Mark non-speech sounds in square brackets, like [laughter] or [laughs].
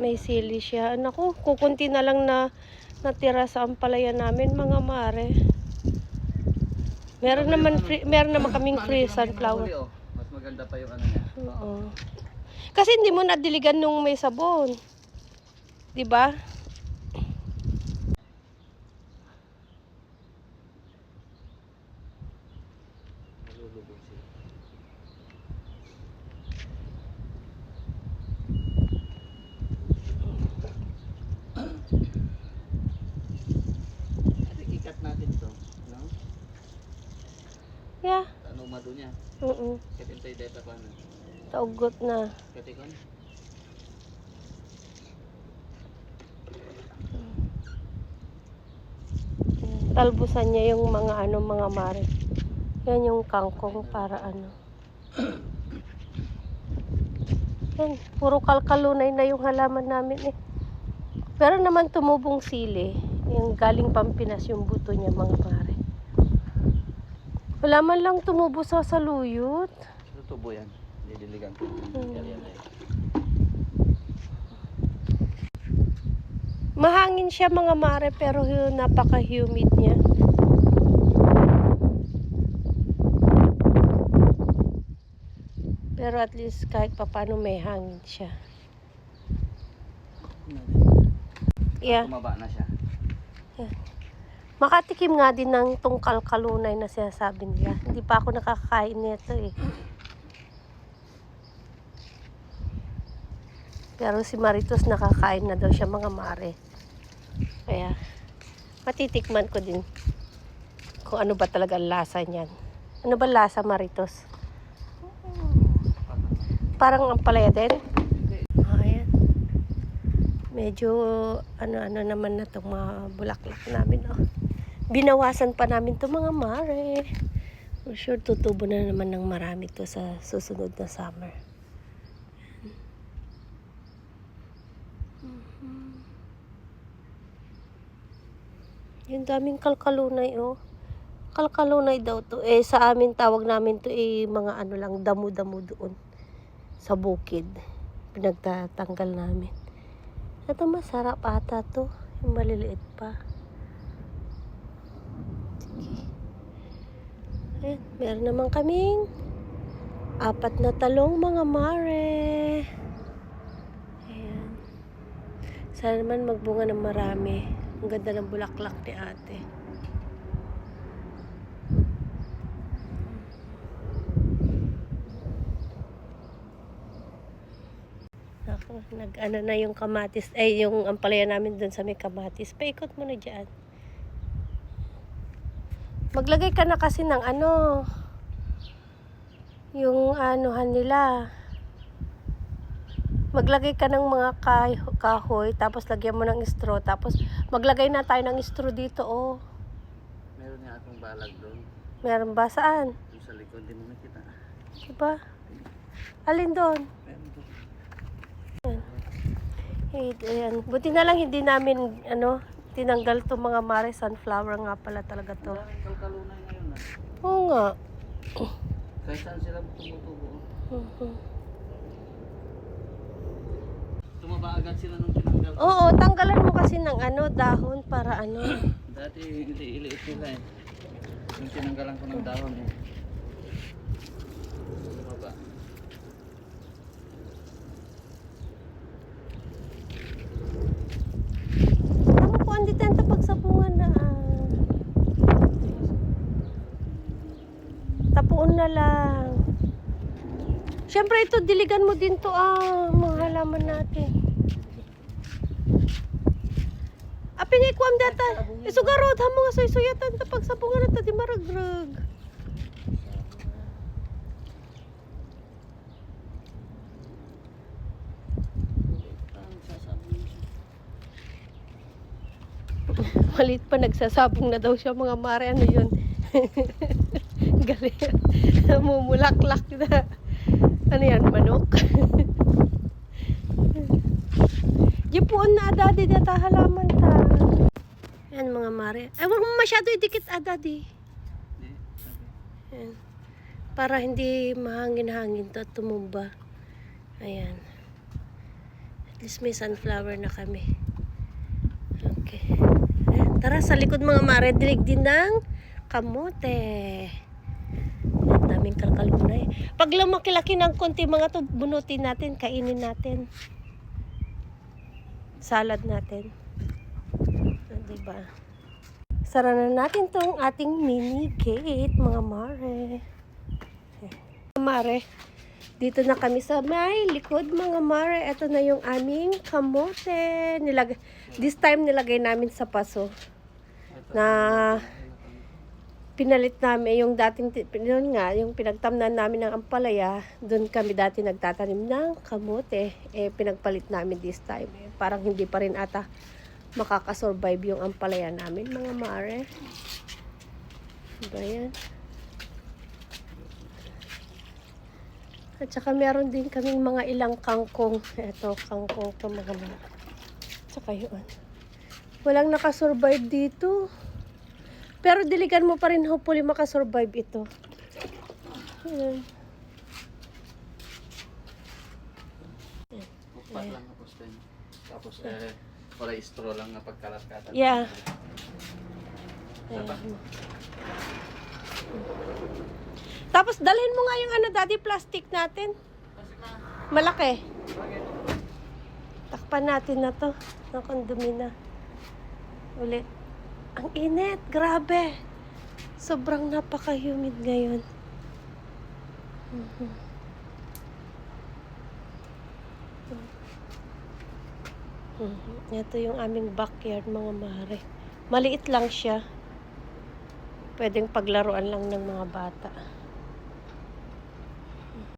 May sili siya. Naku, kukunti na lang na natira sa ampalaya namin, mga mare. Meron naman free, meron naman kaming free sunflower. oh. Mas maganda pa yung ano niya. Oo. Kasi hindi mo nadiligan nung may sabon. 'Di ba? Malulubog siya. Ate, ikat natin to. No? Yeah. Ano mado niya? Oo. Katin tayo data pa na. Taugot na. Katikon? Talbusan niya yung mga ano, mga mare. Yan yung kangkong para ano. Yan, puro kalkalunay na yung halaman namin eh. Pero naman tumubong sili. Yung galing Pampinas yung buto niya mga mare. Wala man lang tumubo sa saluyot. Tutubo yan. Didiligan ko. Hmm. Yan. Mahangin siya mga mare pero hu- napaka-humid niya. Pero at least kahit papano may hangin siya. Yeah. Tumaba na siya. Makatikim nga din ng tungkal kalunay na sinasabi nila. Hindi pa ako nakakain nito eh. Pero si Maritos nakakain na daw siya mga mare. Kaya matitikman ko din kung ano ba talaga ang lasa niyan. Ano ba lasa Maritos? Parang ang palaya din? Oh, ayan. Medyo ano-ano naman na itong mga bulaklak namin. Oh. Binawasan pa namin to mga mare. For sure, tutubo na naman ng marami to sa susunod na summer. Mhm. Yung daming kalkalunay, oh. Kalkalunay daw to. Eh, sa amin, tawag namin to, eh, mga ano lang, damo-damo doon. Sa bukid. Pinagtatanggal namin. Ito masarap ata to. Yung maliliit pa. Ayan, meron naman kaming apat na talong mga mare. Ayan. Sana naman magbunga ng marami. Ang ganda ng bulaklak ni ate. Ako, nag ano na yung kamatis, ay yung ampalaya namin dun sa may kamatis. Paikot mo na dyan. Maglagay ka na kasi ng ano, yung anuhan nila. Maglagay ka ng mga kah- kahoy, tapos lagyan mo ng straw, tapos maglagay na tayo ng straw dito, oh. Meron niya akong balag doon. Meron ba? Saan? Doon sa likod, di mo nakita. Diba? Alin doon? Meron doon. Ayan. Buti na lang hindi namin, ano, tinanggal to mga mare sunflower nga pala talaga to. Maraming kalkalunay ngayon ah. Oo nga. Kahit saan sila tumutubo. Mhm. Tumaba agad sila nung tinanggal. Oo, tanggalan mo kasi ng ano, dahon para ano. [coughs] Dati hindi iliit sila eh. Nung tinanggalan ko ng dahon eh. Tumaba. Tama po, andito ang tapagsabungan na. ah. Tapuon na lang. Siyempre ito, diligan mo din to ah, mga halaman natin. Apin ay kuam data. Isugarod ha mga suysuyatan tapagsabungan na to di maragrag. [laughs] Malit pa nagsasabong na daw siya mga mare. Ano yun? [laughs] Galing. Mumulaklak na. Ano yan? Manok? Jipuon na adadi data halaman ta. Yan mga mare. Huwag mo masyado idikit adadi. Sabi. Yan. Para hindi mahangin-hangin to at tumumba. Ayan. This may sunflower na kami. Okay. Tara, sa likod mga mare, dilig din ng kamote. Daming kalkalunay. Pag lumaki-laki ng konti mga to, bunutin natin, kainin natin. Salad natin. Ah, diba? Sara na natin tong ating mini gate, mga mare. Mga Mare, dito na kami sa may likod mga mare. Ito na yung aming kamote. Nilag This time nilagay namin sa paso na pinalit namin yung dating ti- yun nga yung pinagtamnan namin ng ampalaya doon kami dati nagtatanim ng kamote. Eh pinagpalit namin this time. Eh, parang hindi pa rin ata makakasurvive yung ampalaya namin mga mare ba yan? At saka meron din kaming mga ilang kangkong. Eto kangkong to mga mare tsaka yun. Walang nakasurvive dito pero diligan mo pa rin hopefully makasurvive ito. Ayan. Upat lang tapos din. Tapos eh, wala straw lang na pagkalat-kalat. Yeah. Diba? Ayan. Tapos dalhin mo nga yung ano daddy plastic natin. Malaki. Takpan natin na to. Nakang dumi na. Ulit. Ang init. Grabe. Sobrang napaka-humid ngayon. Mhm. Mhm. Ito yung aming backyard mga mare. Maliit lang siya. Pwedeng paglaruan lang ng mga bata.